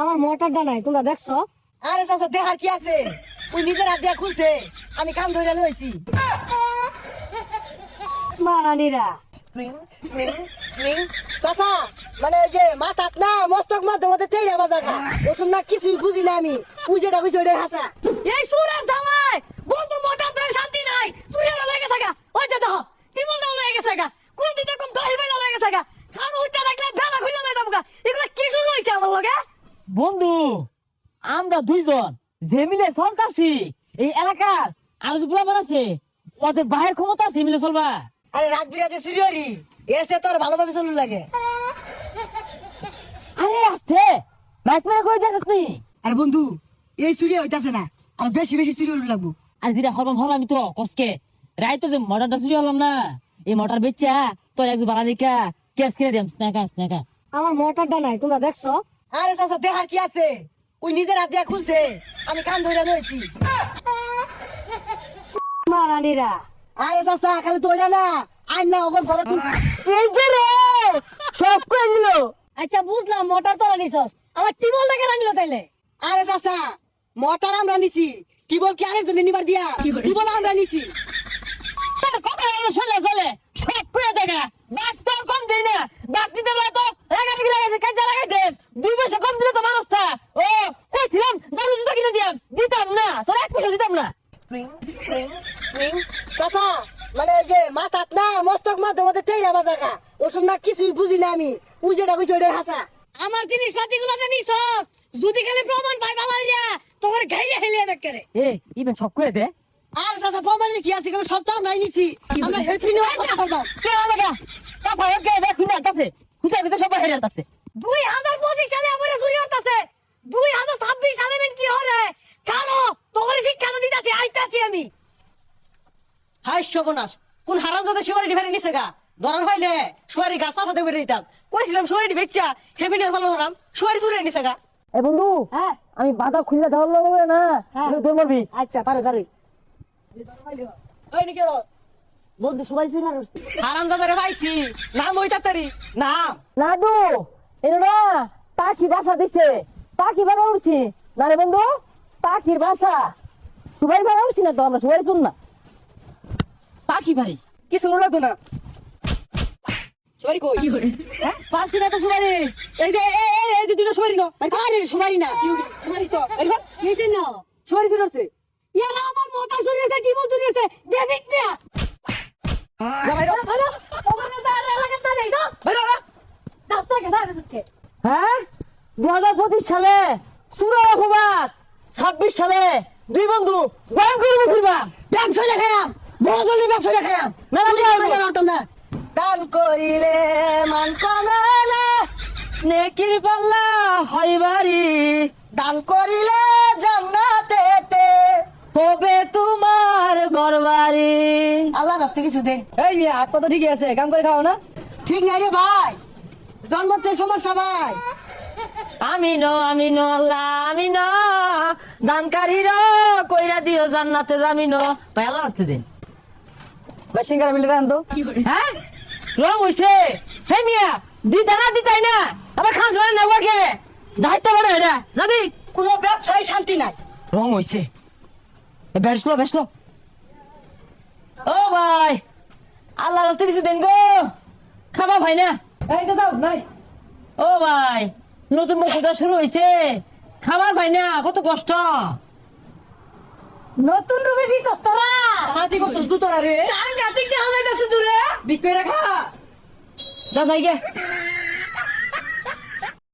আমার মোটরটা নাই তোমরা দেখছ? আরে চাচা দেখার কি আছে? ওই নিজের হাত দিয়ে খুলছে। আমি কান ধরে লইছি। মারানিরা। চাচা মানে ওই যে মাথাত না মস্তক মধ্যে মধ্যে তেইরা বাজাগা ওসব না কিছুই বুঝি না আমি। ওই যেটা কইছে ওইটাই হাসা। এই সুরেশ ধামাই বন্ধু মোটর ধরে শান্তি নাই। তুই এলা লাগে থাকা ওই যে দেখো কি বলতে লাগে গা। কোন দিতে কম দহি লাগে গেছে গা খান উঠতে রাখলে বেলা খুলে লাগে যাব গা এগুলা কি শুরু হইছে আমার লগে বন্ধু আমরা দুইজন যে মিলে চলতাছি এই এলাকার আর যে বুড়া আছে ওদের বাহের ক্ষমতা আছে মিলে চলবা। আরে রাত বিরাতে সুরিয়রি এসে তোর ভালোভাবে চলুন লাগে। আরে আসতে। বাইক মেরে করে দেখাস নি আর বন্ধু এই চুরি হইতাছে না আর বেশি বেশি চুরি হলে লাগবো। আর যেটা হরবাম হরলাম আমি তো কসকে। রাই তো যে মোটরটা চুরি হলাম না এই মোটর বেচা তোর একজন বাড়া দিকা ক্যাশ কিনে দিলাম স্ন্যাকা স্ন্যাকা আমার মোটরটা নাই তোমরা দেখছ? আরে চাচা দেখার কি আছে? ওই নিজের হাত দিয়ে খুলছে। আমি কান ধরে লইছি। মারানিরা। আরে চাচা খালি না। ওখন ঘরে এই যে রে! সব দিল। আচ্ছা বুঝলাম মোটর তোরা নিছস। আমার কেন নিল তাইলে? আরে চাচা মোটর আমরা নিছি। টিবল কি আরেকজনে নিবার দিয়া? টিবল আমরা নিছি। তোর কথা আমরা শুনলে চলে। সব করে দেখা। বাস তোর কম দেই না। দিতে না তো লাগাতে কি লাগাতে কাজে লাগাইতে দুই পয়সা কম দিলে তো মানুষটা ও কইছিলাম দারু জুতা কিনে দিয়াম দিতাম না তোর এক পয়সা দিতাম না চাচা মানে ওই যে মাথাত না মস্তক মধ্যে মধ্যে তেইরা বাজাগা ওসব না কিছুই বুঝি না আমি। ওই যেটা কইছে ওইটাই হাসা। আমার জিনিসপাতি গুলো নিছস যদি খালি প্রমাণ পাই ভালো হইয়া তোর গাইলে হেলিয়ে বেকারে এ ইবে সব করে দে। আর চাচা প্রমাণের কি আছে? কেউ সপ্তাহ নাই নিছি। আমরা হেল্পি নিয়ে কথা বলবাম কে লাগা কথা ওকে দেখুন না কাছে খুশা খুশা সবাই হেরে আছে দুই হাজার পঁচিশ সালে আমার চুরি হতেছে দুই হাজার ছাব্বিশ সালে মেন কি হরে কালো তোর শিক্ষা দিতেছি আইতাছি আমি হাই সর্বনাশ। কোন হারাম দাদা শিবারি ডিভারি নিছে গা? ধরার হইলে শুয়ারি গাছ পাতা দেবে দিতাম। কইছিলাম শুয়ারি বেচ্চা হেভিনিয়ার ভালো হরাম শুয়ারি চুরি নিছে গা। এ বন্ধু হ্যাঁ। আমি বাধা খুললে লাগবে না হ্যাঁ। তোর মারবি। আচ্ছা পারো পারো ওই নিকে রস। বন্ধু সবাই চুরি হারাম দাদারে পাইছি। নাম ওই তাড়াতাড়ি। নাম। লাডু এটা না পাখি বাসা দিছে। পাখি বাসা উঠছি। না রে বন্ধু পাখির বাসা। সবাই বাসা উঠছি না তো আমরা সবাই শুন না। পাখি বাড়ি। কিছু লাগতো না? সবাই কই? হ্যাঁ? তো সবাই এই যে এই এই এই যে দুটো সবাই না। আরে সুমারি না। সবাই তো। এই দেখ, না? সবাই শুনে আছে ইয়ারা আমার মোটর চুরি হয়েছে টিবল চুরি হয়েছে ডেবিট না যা বাইরো তোমার তার এলাকার তার এই দাও বাইরো যা। রাস্তা কে দাঁড়িয়ে হ্যাঁ? দু হাজার পঁচিশ সালে সুরা অপবাদ। ছাব্বিশ সালে দুই বন্ধু ভয়ঙ্কর মুখিবা ব্যবসা দেখায়াম বড় ধরনের ব্যবসা দেখায়াম মেলা দিয়ে আসব। করতাম না। দান করিলে মান কমালে নেকির পাল্লা হয় বাড়ি। দান করিলে জান্নাতেতে হবে তোমার ঘরবাড়ি। আল্লাহ রাস্তে কিছু দে। এই মিয়া হাত পা তো ঠিকই আছে কাম করে খাও না। ঠিক নাই রে ভাই। জন্মতে সমস্যা ভাই। আমি ন আমি ন আল্লাহ আমি ন। দানকারী র কইরা দিও জান্নাতে যামি ন। ভাই আল্লাহ আসতে দিন ভাই সিঙ্গারা মিলে দেন তো হ্যাঁ? রং হইছে। হে মিয়া দিতা না দিতাই না? আবার খান না ওকে? দায়িত্ব বড় এটা যাবি কোনো ব্যবসায় শান্তি নাই। রং হইছে। বেসলো বেসলো ও ভাই আল্লাহ রাস্তে কিছু দেন গো। খাবা ভাই না? এই তো দাও নাই। ও ভাই নতুন বছরটা শুরু হয়েছে খাবার ভাই না কত কষ্ট। নতুন রূপে বিশ্বস্ত তোরা? হাতি করছস দুতরা রে। সাংঘাতিক দেখা যাইতাছে দূরে। বিক্রি রাখা। যা যাই গে।